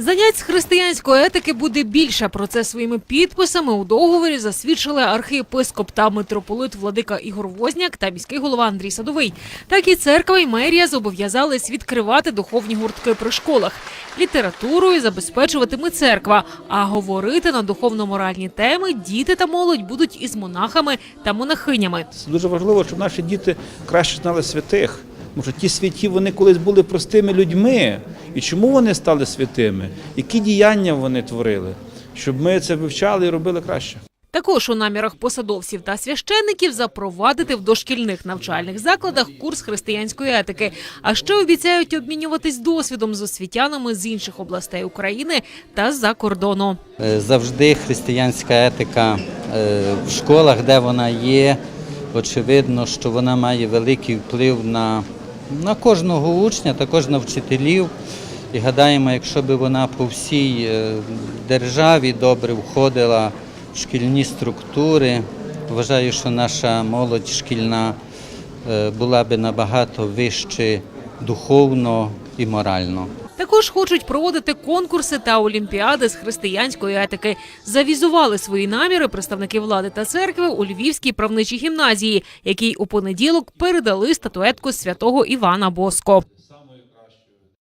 Занять з християнської етики буде більше. Про це своїми підписами у договорі засвідчили архієпископ та митрополит Владика Ігор Возняк та міський голова Андрій Садовий. Так і церква і мерія зобов'язались відкривати духовні гуртки при школах. Літературою забезпечуватиме церква, а говорити на духовно-моральні теми діти та молодь будуть із монахами та монахинями. Це дуже важливо, щоб наші діти краще знали святих. Тому що ті святі вони колись були простими людьми. І чому вони стали святими? Які діяння вони творили? Щоб ми це вивчали і робили краще. Також у намірах посадовців та священників запровадити в дошкільних навчальних закладах курс християнської етики. А ще обіцяють обмінюватись досвідом з освітянами з інших областей України та з-за кордону. Е, Завжди християнська етика е, в школах, де вона є, очевидно, що вона має великий вплив на, на кожного учня, також на вчителів. І гадаємо, якщо б вона по всій е, державі добре входила в шкільні структури, вважаю, що наша молодь шкільна е, була б набагато вище духовно і морально. Також хочуть проводити конкурси та олімпіади з християнської етики. Завізували свої наміри представники влади та церкви у Львівській правничій гімназії, якій у понеділок передали статуетку святого Івана Боско.